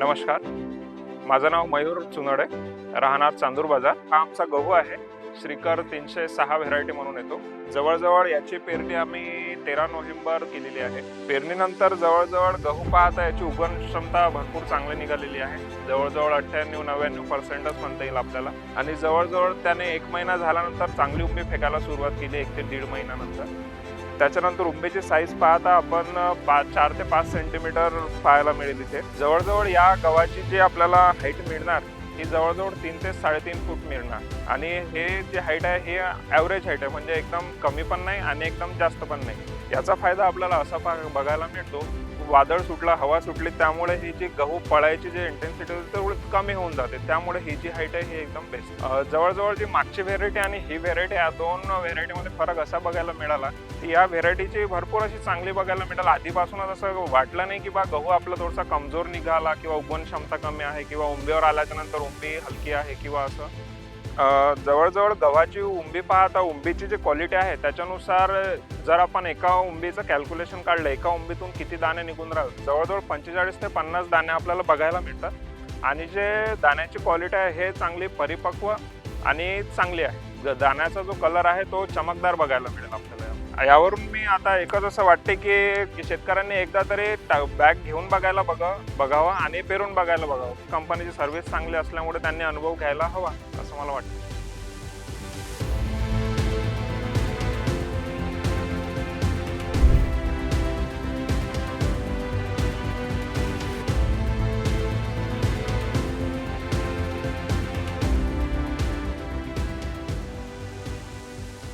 नमस्कार. माझं नाव मयूर चुनडे राहणार चांदूर बाजार. हा आमचा गहू आहे. श्रीकर तीनशे सहा व्हेरायटी म्हणून येतो. जवळजवळ याची पेरणी आम्ही तेरा नोव्हेंबर केलेली आहे. पेरणीनंतर जवळजवळ गहू पाहता याची उगवण क्षमता भरपूर चांगली निघालेली आहे. जवळजवळ अठ्ठ्याण्णव नव्याण्णव पर्सेंटच म्हणता येईल आपल्याला. आणि जवळजवळ त्याने एक महिना झाल्यानंतर चांगली उंबी फेकायला सुरुवात केली एक ते दीड महिन्यानंतर. त्याच्यानंतर उंबेची साईज पाहता आपण पाच चार ते पाच सेंटीमीटर पाहायला मिळेल इथे. जवळजवळ या गव्हाची जी आपल्याला हाईट मिळणार ही जवळजवळ तीन ते साडेतीन फूट मिळणार. आणि हे जे हाईट आहे हे ॲव्हरेज हाईट आहे. म्हणजे एकदम कमी पण नाही आणि एकदम जास्त पण नाही. याचा फायदा आपल्याला असा पा- बघायला मिळतो वादळ सुटला हवा सुटली त्यामुळे ही जी गहू पळायची जी इंटेन्सिटी होती तेवढी कमी होऊन जाते. त्यामुळे ही जी हाईट आहे ही एकदम बेस्ट जवळजवळ जी मागची व्हेरायटी आणि ही व्हेरायटी या दोन व्हेरायटीमध्ये फरक असा बघायला मिळाला की या व्हेरायटीची भरपूर अशी चांगली बघायला मिळाला. आधीपासूनच असं वाटलं नाही की बा गहू आपला थोडासा कमजोर निघाला किंवा उगवण क्षमता कमी आहे किंवा उंबीवर आल्याच्यानंतर उंबी हलकी आहे किंवा असं. जवळजवळ गव्हाची उंबी पाहता उंबीची जी क्वालिटी आहे त्याच्यानुसार जर आपण एका उंबीचं कॅल्क्युलेशन काढलं एका उंबीतून किती दाणे निघून राहतात जवळजवळ पंचेचाळीस ते पन्नास दाणे आपल्याला बघायला मिळतात. आणि जे दाण्याची क्वालिटी आहे हे चांगली परिपक्व आणि चांगली आहे. ज- दाण्याचा जो कलर आहे तो चमकदार बघायला मिळेल आपल्याला. यावरून मी आता एकच असं वाटते की शेतकऱ्यांनी एकदा तरी बॅग घेऊन बघायला बघा बघावं आणि पेरून बघायला बघावं. कंपनीची सर्व्हिस चांगली असल्यामुळे त्यांनी अनुभव घ्यायला हवा असं मला वाटतं